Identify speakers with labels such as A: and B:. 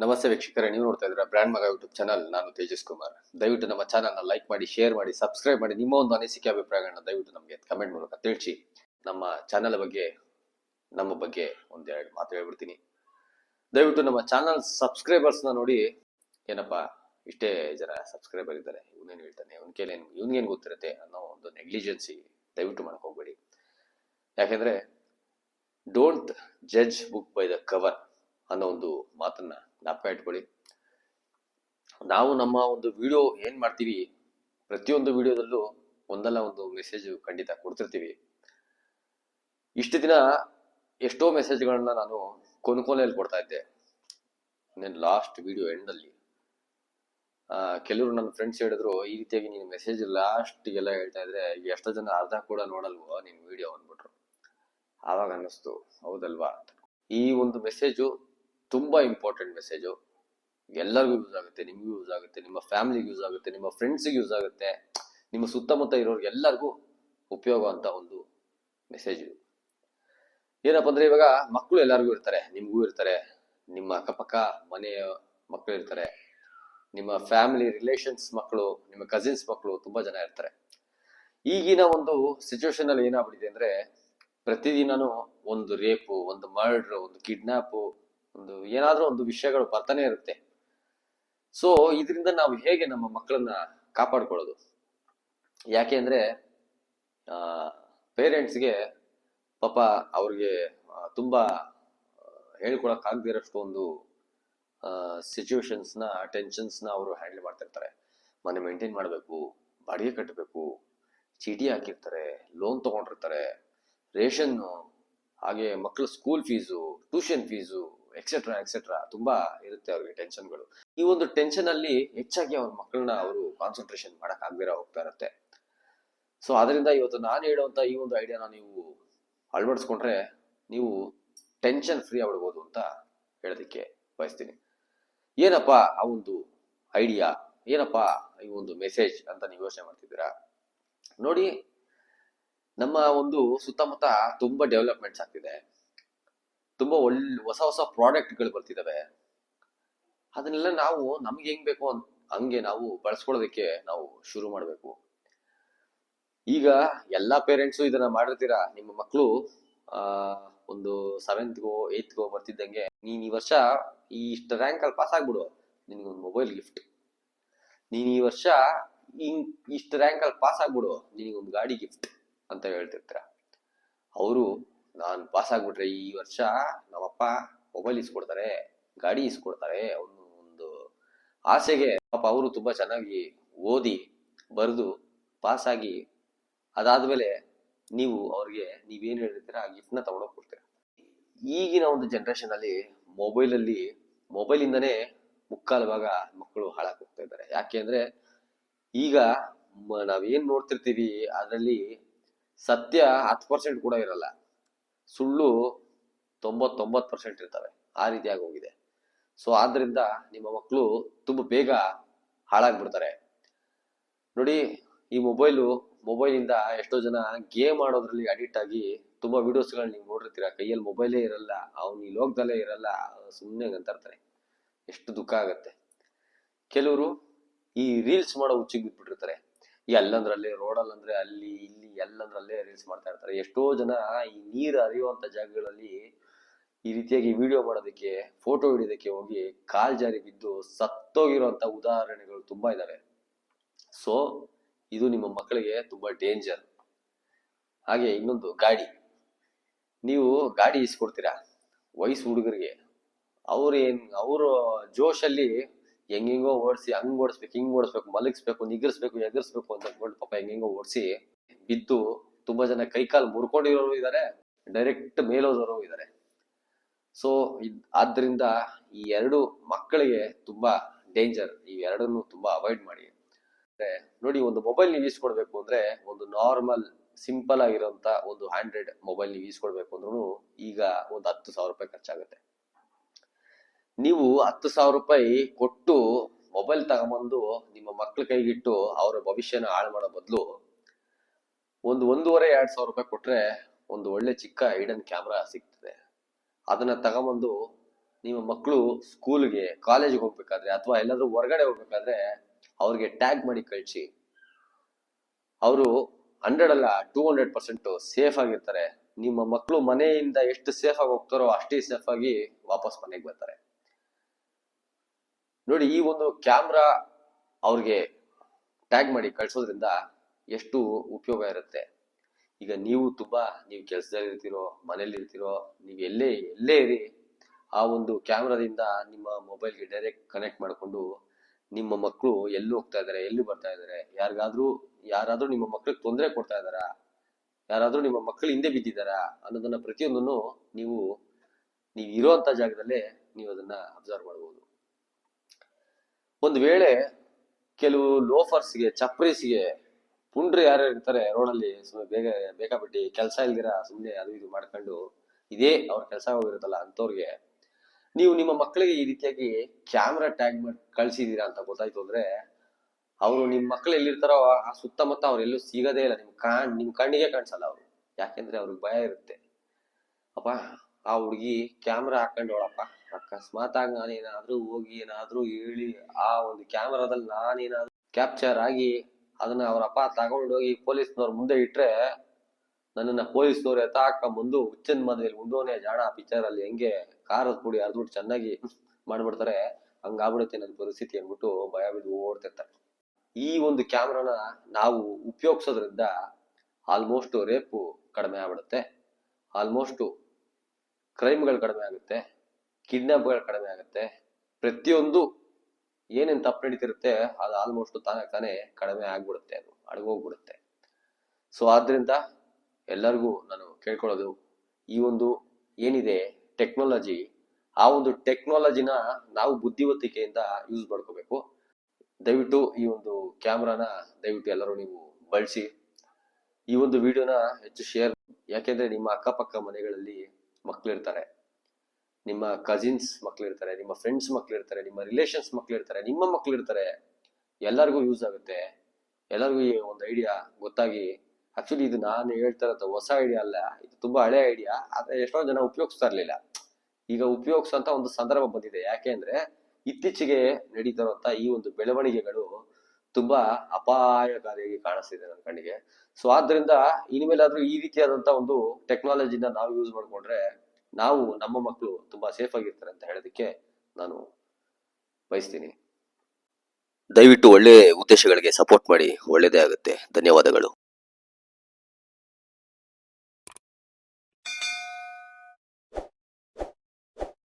A: ನಮಸ್ತೆ ವೀಕ್ಷಕರೇ, ನೀವು ನೋಡ್ತಾ ಇದ್ದೀರಾ ಬ್ರ್ಯಾಂಡ್ ಮಗ ಯೂಟ್ಯೂಬ್ ಚಾನಲ್. ನಾನು ತೇಜಸ್ ಕುಮಾರ್. ದಯವಿಟ್ಟು ನಮ್ಮ ಚಾನಲ್ನ ಲೈಕ್ ಮಾಡಿ, ಶೇರ್ ಮಾಡಿ, ಸಬ್ಸ್ಕ್ರೈಬ್ ಮಾಡಿ, ನಿಮ್ಮ ಒಂದು ಅನಿಸಿಕೆ, ಅಭಿಪ್ರಾಯಗಳನ್ನ ದಯವಿಟ್ಟು ನಮಗೆ ಕಮೆಂಟ್ ಮೂಲಕ ತಿಳಿಸಿ. ನಮ್ಮ ಚಾನಲ್ ಬಗ್ಗೆ, ನಮ್ಮ ಬಗ್ಗೆ ಒಂದೆರಡು ಮಾತು ಹೇಳ್ಬಿಡ್ತೀನಿ. ದಯವಿಟ್ಟು ನಮ್ಮ ಚಾನಲ್ ಸಬ್ಸ್ಕ್ರೈಬರ್ಸ್ನ ನೋಡಿ. ಏನಪ್ಪಾ, ಇಷ್ಟೇ ಜನ ಸಬ್ಸ್ಕ್ರೈಬರ್ ಇದ್ದಾರೆ. ಇವನೇನು ಹೇಳ್ತಾನೆ? ಇವನ್ ಕೇಳಿ ಇವನ್ಗೇನು ಗೊತ್ತಿರುತ್ತೆ ಅನ್ನೋ ಒಂದು ನೆಗ್ಲಿಜೆನ್ಸಿ ದಯವಿಟ್ಟು ಮಾಡಕ್ ಹೋಗ್ಬೇಡಿ ಯಾಕೆಂದ್ರೆ don't judge book by the cover ಅನ್ನೋ ಒಂದು ಮಾತನ್ನ ಜ್ಞಾಪಕ ಇಟ್ಕೊಳ್ಳಿ. ನಾವು ನಮ್ಮ ಒಂದು ವಿಡಿಯೋ ಏನ್ ಮಾಡ್ತೀವಿ? ಪ್ರತಿಯೊಂದು ವಿಡಿಯೋದಲ್ಲೂ ಒಂದಲ್ಲ ಒಂದು ಮೆಸೇಜ್ ಖಂಡಿತ ಕೊಡ್ತಿರ್ತೀವಿ. ಇಷ್ಟು ದಿನ ಎಷ್ಟೋ ಮೆಸೇಜ್ಗಳನ್ನ ನಾನು ಕೊನೆಯಲ್ಲಿ ಕೊಡ್ತಾ ಇದ್ದೆ. ನನ್ನ ಲಾಸ್ಟ್ ವಿಡಿಯೋ ಎಂಡಲ್ಲಿ ಕೆಲವರು ನನ್ನ ಫ್ರೆಂಡ್ಸ್ ಹೇಳಿದ್ರು, ಈ ರೀತಿಯಾಗಿ ನೀನು ಮೆಸೇಜ್ ಲಾಸ್ಟ್ಗೆಲ್ಲ ಹೇಳ್ತಾ ಇದ್ರೆ ಎಷ್ಟೋ ಜನ ಅರ್ಧ ಕೂಡ ನೋಡಲ್ವೋ ನಿನ್ ವಿಡಿಯೋ ಅಂದ್ಬಿಟ್ರು. ಆವಾಗ ಅನ್ನಿಸ್ತು, ಹೌದಲ್ವಾ? ಈ ಒಂದು ಮೆಸೇಜು ತುಂಬಾ ಇಂಪಾರ್ಟೆಂಟ್ ಮೆಸೇಜು ಎಲ್ಲರಿಗೂ ಯೂಸ್ ಆಗುತ್ತೆ, ನಿಮಗೂ ಯೂಸ್ ಆಗುತ್ತೆ, ನಿಮ್ಮ ಫ್ಯಾಮಿಲಿಗೆ ಯೂಸ್ ಆಗುತ್ತೆ, ನಿಮ್ಮ ಫ್ರೆಂಡ್ಸಿಗೆ ಯೂಸ್ ಆಗುತ್ತೆ. ನಿಮ್ಮ ಸುತ್ತಮುತ್ತ ಇರೋರಿಗೆಲ್ಲರಿಗೂ ಉಪಯೋಗ ಅಂತ ಒಂದು ಮೆಸೇಜ್ ಇದು ಏನಪ್ಪ ಅಂದ್ರೆ ಇವಾಗ ಮಕ್ಕಳು ಎಲ್ಲರಿಗೂ ಇರ್ತಾರೆ, ನಿಮಗೂ ಇರ್ತಾರೆ, ನಿಮ್ಮ ಅಕ್ಕಪಕ್ಕ ಮನೆಯ ಮಕ್ಕಳು ಇರ್ತಾರೆ, ನಿಮ್ಮ ಫ್ಯಾಮಿಲಿ ರಿಲೇಷನ್ಸ್ ಮಕ್ಕಳು ನಿಮ್ಮ ಕಸಿನ್ಸ್ ಮಕ್ಕಳು ತುಂಬಾ ಜನ ಇರ್ತಾರೆ. ಈಗಿನ ಒಂದು ಸಿಚುವೇಶನ್ ಅಲ್ಲಿ ಏನಾಗ್ಬಿಟ್ಟಿದೆ ಅಂದ್ರೆ ಪ್ರತಿದಿನನೂ ಒಂದು ರೇಪು ಒಂದು ಮರ್ಡ್ರ್ ಒಂದು ಕಿಡ್ನಾಪು ಒಂದು ಏನಾದ್ರೂ ಒಂದು ವಿಷಯಗಳು ಬರ್ತಾನೆ ಇರುತ್ತೆ. ಸೊ ಇದರಿಂದ ನಾವು ಹೇಗೆ ನಮ್ಮ ಮಕ್ಕಳನ್ನ ಕಾಪಾಡ್ಕೊಳ್ಳೋದು? ಯಾಕೆ ಅಂದ್ರೆ, ಆ, ಪೇರೆಂಟ್ಸ್ಗೆ ಪಾಪ ಅವ್ರಿಗೆ ತುಂಬ ಹೇಳ್ಕೊಳಕ್ ಆಗದೇ ಇರೋಷ್ಟು ಒಂದು ಸಿಚುವೇಶನ್ಸ್ನ ಟೆನ್ಷನ್ಸ್ನ ಅವರು ಹ್ಯಾಂಡಲ್ ಮಾಡ್ತಿರ್ತಾರೆ. ಮನೆ ಮೇಂಟೈನ್ ಮಾಡಬೇಕು, ಬಾಡಿಗೆ ಕಟ್ಟಬೇಕು ಚೀಟಿ ಹಾಕಿರ್ತಾರೆ ಲೋನ್ ತಗೊಂಡಿರ್ತಾರೆ ರೇಷನ್ನು ಹಾಗೆ ಮಕ್ಕಳ school fees tuition fees etcetera etcetera ತುಂಬಾ ಇರುತ್ತೆ ಅವ್ರಿಗೆ ಟೆನ್ಷನ್ಗಳು ಈ ಒಂದು ಟೆನ್ಷನ್ ಅಲ್ಲಿ ಹೆಚ್ಚಾಗಿ ಅವ್ರ ಮಕ್ಕಳನ್ನ ಅವರು ಕಾನ್ಸಂಟ್ರೇಷನ್ ಮಾಡಕ್ ಆಗ್ದಿರ ಹೋಗ್ತಾ ಇರುತ್ತೆ. ಸೊ ಅದರಿಂದ ಇವತ್ತು ನಾನು ಹೇಳುವಂತ ಈ ಒಂದು ಐಡಿಯಾನ ನೀವು ಅಳವಡಿಸ್ಕೊಂಡ್ರೆ ನೀವು ಟೆನ್ಷನ್ ಫ್ರೀ ಆಗ್ಬಿಡ್ಬೋದು ಅಂತ ಹೇಳೋದಕ್ಕೆ ಬಯಸ್ತೀನಿ. ಏನಪ್ಪ ಆ ಒಂದು ಐಡಿಯಾ ಏನಪ್ಪ ಈ ಒಂದು ಮೆಸೇಜ್ ಅಂತ ನೀವು ಯೋಚನೆ ಮಾಡ್ತಿದ್ದೀರಾ? ನೋಡಿ, ನಮ್ಮ ಒಂದು ಸುತ್ತಮುತ್ತ ತುಂಬಾ ಡೆವಲಪ್ಮೆಂಟ್ಸ್ ಆಗ್ತಿದೆ. ತುಂಬಾ ಒಳ್ಳೆ ಹೊಸ ಹೊಸ ಪ್ರಾಡಕ್ಟ್ಗಳು ಬರ್ತಿದ್ದಾವೆ ಅದನ್ನೆಲ್ಲ ನಾವು ನಮ್ಗೆ ಹೆಂಗ್ ಬೇಕು ಅಂತ ಹಂಗೆ ನಾವು ಬಳಸ್ಕೊಳ್ಳೋದಕ್ಕೆ ನಾವು ಶುರು ಮಾಡಬೇಕು. ಈಗ ಎಲ್ಲಾ ಪೇರೆಂಟ್ಸು ಇದನ್ನ ಮಾಡಿರ್ತೀರಾ? ನಿಮ್ಮ ಮಕ್ಕಳು ಆ, ಒಂದು ಸೆವೆಂತ್ಗೋ ಏತ್ಗೋ ಬರ್ತಿದ್ದಂಗೆ ನೀನ್ ಈ ವರ್ಷ ಈ ಇಷ್ಟ ರ್ಯಾಂಕ್ ಅಲ್ಲಿ ಪಾಸ್ ಆಗ್ಬಿಡು. ನಿನ್ಗೊಂದು ಮೊಬೈಲ್ ಗಿಫ್ಟ್ ನೀನ್ ಈ ವರ್ಷ ಹಿಂಗ್ ಇಷ್ಟ ರ್ಯಾಂಕ್ ಅಲ್ಲಿ ಪಾಸ್ ಆಗ್ಬಿಡು. ನಿನಗೊಂದು ಗಾಡಿ ಗಿಫ್ಟ್ ಅಂತ ಹೇಳ್ತಿರ್ತೀರ. ಅವರು ನಾನು ಪಾಸ್ ಆಗ್ಬಿಟ್ರೆ ಈ ವರ್ಷ ನಮ್ಮಪ್ಪ ಮೊಬೈಲ್ ಇಸ್ಕೊಡ್ತಾರೆ, ಗಾಡಿ ಇಸ್ಕೊಡ್ತಾರೆ ಅವನು ಒಂದು ಆಸೆಗೆ ಪಾಪ ಅವರು ತುಂಬ ಚೆನ್ನಾಗಿ ಓದಿ ಬರೆದು ಪಾಸಾಗಿ ಅದಾದ್ಮೇಲೆ ನೀವು ಅವ್ರಿಗೆ ನೀವೇನು ಹೇಳಿರ್ತೀರ ಆ ಗಿಫ್ಟ್ನ ತಗೊಂಡೋಗಿ ಕೊಡ್ತೀರ. ಈಗಿನ ಒಂದು ಜನ್ರೇಷನಲ್ಲಿ ಮೊಬೈಲಲ್ಲಿ ಮೊಬೈಲಿಂದನೇ ಮುಕ್ಕಾಲು ಭಾಗ ಮಕ್ಕಳು ಹಾಳಾಗೋಗ್ತಾ ಇದ್ದಾರೆ. ಯಾಕೆ ಅಂದರೆ ಈಗ ನಾವೇನ್ ನೋಡ್ತಿರ್ತೀವಿ ಅದರಲ್ಲಿ ಸತ್ಯ ಹತ್ತು ಪರ್ಸೆಂಟ್ ಕೂಡ ಇರಲ್ಲ. ಸುಳ್ಳು ತೊಂಬತ್ತೊಂಬತ್ತು ಪರ್ಸೆಂಟ್ ಇರ್ತವೆ. ಆ ರೀತಿಯಾಗಿ ಹೋಗಿದೆ. ಸೊ ಆದ್ರಿಂದ ನಿಮ್ಮ ಮಕ್ಕಳು ತುಂಬ ಬೇಗ ಹಾಳಾಗ್ಬಿಡ್ತಾರೆ. ನೋಡಿ, ಈ ಮೊಬೈಲು, ಮೊಬೈಲಿಂದ ಎಷ್ಟೋ ಜನ ಗೇಮ್ ಆಡೋದ್ರಲ್ಲಿ ಅಡಿಕ್ಟ್ ಆಗಿ ತುಂಬಾ ವಿಡಿಯೋಸ್ಗಳನ್ನ ನೀವು ನೋಡಿರ್ತೀರ. ಕೈಯಲ್ಲಿ ಮೊಬೈಲೇ ಇರಲ್ಲ, ಅವ್ನು ಈ ಲೋಕದಲ್ಲೇ ಇರಲ್ಲ ಸುಮ್ಮನೆ ಅಂತಾರ್ತಾರೆ. ಎಷ್ಟು ದುಃಖ ಆಗತ್ತೆ. ಕೆಲವರು ಈ ರೀಲ್ಸ್ ಮಾಡೋ ಹುಚ್ಚಿಗೆ ಬಿಟ್ಬಿಟ್ಟಿರ್ತಾರೆ. ಎಲ್ಲಂದ್ರಲ್ಲೇ ರೋಡಲ್ಲಿ ಅಂದ್ರೆ ಅಲ್ಲಿ, ಇಲ್ಲಿ, ಎಲ್ಲಂದ್ರಲ್ಲೇ ರೀಲ್ಸ್ ಮಾಡ್ತಾ ಇರ್ತಾರೆ. ಎಷ್ಟೋ ಜನ ಈ ನೀರು ಹರಿಯುವಂತ ಜಾಗಗಳಲ್ಲಿ ಈ ರೀತಿಯಾಗಿ ವಿಡಿಯೋ ಮಾಡೋದಕ್ಕೆ ಫೋಟೋ ಹಿಡಿಯೋದಕ್ಕೆ ಹೋಗಿ ಕಾಲ್ ಜಾರಿ ಬಿದ್ದು ಸತ್ತೋಗಿರುವಂತ ಉದಾಹರಣೆಗಳು ತುಂಬಾ ಇದಾವೆ. ಸೊ ಇದು ನಿಮ್ಮ ಮಕ್ಕಳಿಗೆ ತುಂಬಾ ಡೇಂಜರ್ ಹಾಗೆ ಇನ್ನೊಂದು ಗಾಡಿ. ನೀವು ಗಾಡಿ ಇಸ್ಕೊಡ್ತೀರಾ? ವಯಸ್ಸು ಹುಡುಗರಿಗೆ. ಅವ್ರು ಏನ್ ಅವರು ಜೋಶಲ್ಲಿ ಹೆಂಗೆಂಗೋ ಓಡಿಸಿ, ಹಂಗ್ ಓಡಿಸ್ಬೇಕು, ಹಿಂಗ್ ಓಡಿಸ್ಬೇಕು, ಮಲಗಿಸ್ಬೇಕು, ನಿಗರ್ಸ್ಬೇಕು, ಎಗರ್ಸ್ಬೇಕು ಅಂತ ಅನ್ಕೊಂಡು ಪಾಪ ಹೆಂಗೆಂಗೋ ಓಡಿಸಿ ಬಿದ್ದು ತುಂಬಾ ಜನ ಕೈಕಾಲು ಮುರ್ಕೊಂಡಿರೋರು ಇದ್ದಾರೆ ಡೈರೆಕ್ಟ್ ಮೇಲೋದವರು ಇದ್ದಾರೆ ಸೊ ಆದ್ರಿಂದ ಈ ಎರಡು ಮಕ್ಕಳಿಗೆ ತುಂಬಾ ಡೇಂಜರ್ ಈ ಎರಡನ್ನು ತುಂಬಾ ಅವಾಯ್ಡ್ ಮಾಡಿ. ನೋಡಿ, ಒಂದು ಮೊಬೈಲ್ ನೀವು ಈಸ್ಕೊಡ್ಬೇಕು ಅಂದ್ರೆ ಒಂದು ನಾರ್ಮಲ್ ಸಿಂಪಲ್ ಆಗಿರೋಂತ ಒಂದು ಹ್ಯಾಂಡ್ರೆಡ್ ಮೊಬೈಲ್ ನೀವು ಈಸ್ಕೊಡ್ಬೇಕು ಅಂದ್ರೂ ಈಗ ಒಂದು ಹತ್ತು ಸಾವಿರ ರೂಪಾಯಿ ಖರ್ಚಾಗುತ್ತೆ. ನೀವು ಹತ್ತು ಸಾವಿರ ರೂಪಾಯಿ ಕೊಟ್ಟು ಮೊಬೈಲ್ ತಗೊಂಬಂದು ನಿಮ್ಮ ಮಕ್ಳ ಕೈಗಿಟ್ಟು ಅವರ ಭವಿಷ್ಯನ ಹಾಳು ಮಾಡೋ ಬದಲು ಒಂದು ಒಂದೂವರೆ, ಎರಡು ಸಾವಿರ ರೂಪಾಯಿ ಕೊಟ್ರೆ ಒಂದು ಒಳ್ಳೆ ಚಿಕ್ಕ ಹಿಡನ್ ಕ್ಯಾಮ್ರಾ ಸಿಗ್ತದೆ. ಅದನ್ನ ತಗೊಂಬಂದು ನಿಮ್ಮ ಮಕ್ಕಳು ಸ್ಕೂಲ್ಗೆ ಕಾಲೇಜ್ಗೆ ಹೋಗ್ಬೇಕಾದ್ರೆ ಅಥವಾ ಎಲ್ಲಾದರೂ ಹೊರಗಡೆ ಹೋಗ್ಬೇಕಾದ್ರೆ ಅವ್ರಿಗೆ ಟ್ಯಾಗ್ ಮಾಡಿ ಕಳಿಸಿ. ಅವರು ಹಂಡ್ರೆಡ್ ಅಲ್ಲ ಟೂ ಹಂಡ್ರೆಡ್ ಪರ್ಸೆಂಟ್ ಸೇಫ್ ಆಗಿರ್ತಾರೆ. ನಿಮ್ಮ ಮಕ್ಕಳು ಮನೆಯಿಂದ ಎಷ್ಟು ಸೇಫ್ ಆಗಿ ಹೋಗ್ತಾರೋ ಅಷ್ಟೇ ಸೇಫ್ ಆಗಿ ವಾಪಸ್ ಮನೆಗೆ ಬರ್ತಾರೆ. ನೋಡಿ, ಈ ಒಂದು ಕ್ಯಾಮ್ರಾ ಅವ್ರಿಗೆ ಟ್ಯಾಗ್ ಮಾಡಿ ಕಳಿಸೋದ್ರಿಂದ ಎಷ್ಟು ಉಪಯೋಗ ಇರುತ್ತೆ. ಈಗ ನೀವು ತುಂಬ, ನೀವು ಕೆಲಸದಲ್ಲಿ ಇರ್ತಿರೋ ಮನೇಲಿ ಇರ್ತಿರೋ, ನೀವು ಎಲ್ಲೇ ಎಲ್ಲೇ ಇರಿ, ಆ ಒಂದು ಕ್ಯಾಮ್ರಾದಿಂದ ನಿಮ್ಮ ಮೊಬೈಲ್ಗೆ ಡೈರೆಕ್ಟ್ ಕನೆಕ್ಟ್ ಮಾಡಿಕೊಂಡು ನಿಮ್ಮ ಮಕ್ಕಳು ಎಲ್ಲಿ ಹೋಗ್ತಾ ಇದ್ದಾರೆ ಎಲ್ಲಿ ಬರ್ತಾ ಇದ್ದಾರೆ ಯಾರಿಗಾದ್ರೂ, ಯಾರಾದ್ರೂ ನಿಮ್ಮ ಮಕ್ಕಳಿಗೆ ತೊಂದರೆ ಕೊಡ್ತಾ ಇದ್ದಾರಾ ಯಾರಾದ್ರೂ ನಿಮ್ಮ ಮಕ್ಕಳು ಹಿಂದೆ ಬಿದ್ದಿದ್ದಾರಾ ಅನ್ನೋದನ್ನ ಪ್ರತಿಯೊಂದನ್ನು ನೀವು ನೀವು ಇರೋಂಥ ಜಾಗದಲ್ಲೇ ನೀವು ಅದನ್ನ ಅಬ್ಸರ್ವ್ ಮಾಡ್ಬೋದು. ಒಂದು ವೇಳೆ ಕೆಲವು ಲೋಫರ್ಸ್ಗೆ ಚಪ್ರೀಸ್ಗೆ ಪುಂಡ್ರಿ ಯಾರು ಇರ್ತಾರೆ ರೋಡಲ್ಲಿ ಸುಮ್ಮನೆ ಬೇಗ ಬೇಕಾಬಿಟ್ಟಿ ಕೆಲಸ ಇಲ್ದಿರ ಸುಮ್ಮನೆ ಅದು ಇದು ಮಾಡ್ಕೊಂಡು ಇದೇ ಅವ್ರ ಕೆಲಸ ಹೋಗಿರುತ್ತಲ್ಲ ಅಂಥವ್ರಿಗೆ ನೀವು ನಿಮ್ಮ ಮಕ್ಕಳಿಗೆ ಈ ರೀತಿಯಾಗಿ ಕ್ಯಾಮ್ರಾ ಟ್ಯಾಗ್ ಮಾಡಿ, ಕಳ್ಸಿದೀರಾ ಅಂತ ಗೊತ್ತಾಯ್ತು ಅಂದ್ರೆ ಅವರು ನಿಮ್ಮ ಮಕ್ಕಳು ಎಲ್ಲಿರ್ತಾರೋ ಆ ಸುತ್ತಮುತ್ತ ಅವ್ರು ಎಲ್ಲೂ ಸಿಗೋದೇ ಇಲ್ಲ. ನಿಮ್ ಕಾಣ್, ನಿಮ್ ಕಣ್ಣಿಗೆ ಕಾಣಿಸಲ್ಲ ಅವರು. ಯಾಕೆಂದ್ರೆ ಅವ್ರಿಗೆ ಭಯ ಇರುತ್ತೆ. ಅಪ್ಪ ಆ ಹುಡುಗಿ ಕ್ಯಾಮ್ರಾ ಹಾಕೊಂಡವಳಪ್ಪ ಅಕಸ್ಮಾತ್ ಆಗಿ ನಾನೇನಾದ್ರೂ ಹೋಗಿ ಏನಾದ್ರೂ ಹೇಳಿ ಆ ಒಂದು ಕ್ಯಾಮರಾದಲ್ಲಿ ನಾನೇನಾದ್ರೂ ಕ್ಯಾಪ್ಚರ್ ಆಗಿ ಅದನ್ನ ಅವ್ರ ಅಪ್ಪ ತಗೊಂಡೋಗಿ ಪೊಲೀಸ್ನವ್ರ ಮುಂದೆ ಇಟ್ರೆ ನನ್ನನ್ನ ಪೊಲೀಸ್ನವ್ರು ಎತ್ತಾಕೊಂಬಂದು ಹುಚ್ಚನ್ ಮದ್ವೆಲಿ ಉಂಡೋನೆ ಜಾಣ ಪಿಕ್ಚರ್ ಅಲ್ಲಿ ಹೆಂಗೆ ಕಾರ್ ಪುಡಿ ಅರ್ದ್ಬಿಟ್ಟು ಚೆನ್ನಾಗಿ ಮಾಡ್ಬಿಡ್ತಾರೆ. ಹಂಗಾಗ್ಬಿಡುತ್ತೆ ನನ್ನ ಪರಿಸ್ಥಿತಿ ಅಂದ್ಬಿಟ್ಟು ಭಯ ಬಿದ್ದು ಓಡ್ತಿರ್ತಾರೆ ಈ ಒಂದು ಕ್ಯಾಮ್ರಾನ ನಾವು ಉಪಯೋಗಿಸೋದ್ರಿಂದ ಆಲ್ಮೋಸ್ಟ್ ರೇಪು ಕಡಿಮೆ ಆಗ್ಬಿಡುತ್ತೆ. ಆಲ್ಮೋಸ್ಟ್ ಕ್ರೈಮ್ಗಳು ಕಡಿಮೆ ಆಗುತ್ತೆ. ಕಿಡ್ನಾಪ್ಗಳು ಕಡಿಮೆ ಆಗುತ್ತೆ. ಪ್ರತಿಯೊಂದು ಏನೇನ್ ತಪ್ಪು ನಡೀತಿರುತ್ತೆ, ಅದು ಆಲ್ಮೋಸ್ಟ್ ತಾನೇ ತಾನೇ ಕಡಿಮೆ ಆಗ್ಬಿಡುತ್ತೆ ಅದು, ಅಡಗೋಗ್ಬಿಡುತ್ತೆ. ಸೊ ಆದ್ರಿಂದ ಎಲ್ಲರಿಗೂ ನಾನು ಕೇಳ್ಕೊಳ್ಳೋದು, ಈ ಒಂದು ಏನಿದೆ ಟೆಕ್ನಾಲಜಿ ಆ ಒಂದು ಟೆಕ್ನಾಲಜಿನ ನಾವು ಬುದ್ಧಿವಂತಿಕೆಯಿಂದ ಯೂಸ್ ಮಾಡ್ಕೋಬೇಕು. ದಯವಿಟ್ಟು ಈ ಒಂದು ಕ್ಯಾಮ್ರಾನ ದಯವಿಟ್ಟು ಎಲ್ಲರೂ ನೀವು ಬಳಸಿ. ಈ ಒಂದು ವಿಡಿಯೋನ ಹೆಚ್ಚು ಶೇರ್ ಯಾಕೆಂದ್ರೆ ನಿಮ್ಮ ಅಕ್ಕಪಕ್ಕ ಮನೆಗಳಲ್ಲಿ ಮಕ್ಳಿರ್ತಾರೆ. ನಿಮ್ಮ ಕಸಿನ್ಸ್ ಮಕ್ಳಿರ್ತಾರೆ, ನಿಮ್ಮ ಫ್ರೆಂಡ್ಸ್ ಮಕ್ಳಿರ್ತಾರೆ, ನಿಮ್ಮ ರಿಲೇಷನ್ಸ್ ಮಕ್ಳಿರ್ತಾರೆ, ನಿಮ್ಮ ಮಕ್ಳಿರ್ತಾರೆ, ಎಲ್ಲರಿಗೂ ಯೂಸ್ ಆಗುತ್ತೆ. ಎಲ್ಲರಿಗೂ ಈ ಒಂದು ಐಡಿಯಾ ಗೊತ್ತಾಗಿ. ಆಕ್ಚುಲಿ ಇದು ನಾನು ಹೇಳ್ತಾ ಇರೋದು ಹೊಸ ಐಡಿಯಾ ಅಲ್ಲ, ಇದು ತುಂಬಾ ಹಳೆ ಐಡಿಯಾ ಆದ್ರೆ ಎಷ್ಟೋ ಜನ ಉಪಯೋಗಿಸ್ತಾ ಇರಲಿಲ್ಲ. ಈಗ ಉಪಯೋಗಿಸುವಂತ ಒಂದು ಸಂದರ್ಭ ಬಂದಿದೆ. ಯಾಕೆ ಅಂದ್ರೆ ಇತ್ತೀಚೆಗೆ ನಡೀತಾ ಇರುವಂತ ಈ ಒಂದು ಬೆಳವಣಿಗೆಗಳು ತುಂಬಾ ಅಪಾಯಕಾರಿಯಾಗಿ ಕಾಣಿಸ್ತಿದೆ ನನ್ನ ಕಣ್ಣಿಗೆ. ಸೊ ಆದ್ರಿಂದ ಇನ್ಮೇಲಾದ್ರೂ ಈ ರೀತಿಯಾದಂತ ಒಂದು ಟೆಕ್ನಾಲಜಿನ ನಾವು ಯೂಸ್ ಮಾಡ್ಕೊಂಡ್ರೆ ನಾವು ನಮ್ಮ ಮಕ್ಕಳು ತುಂಬಾ ಸೇಫ್ ಆಗಿರ್ತಾರೆ ಅಂತ ಹೇಳೋದಕ್ಕೆ ನಾನು ಬಯಸ್ತೀನಿ.
B: ದಯವಿಟ್ಟು ಒಳ್ಳೆ ಉದ್ದೇಶಗಳಿಗೆ ಸಪೋರ್ಟ್ ಮಾಡಿ ಒಳ್ಳೆಯದೇ ಆಗುತ್ತೆ. ಧನ್ಯವಾದಗಳು.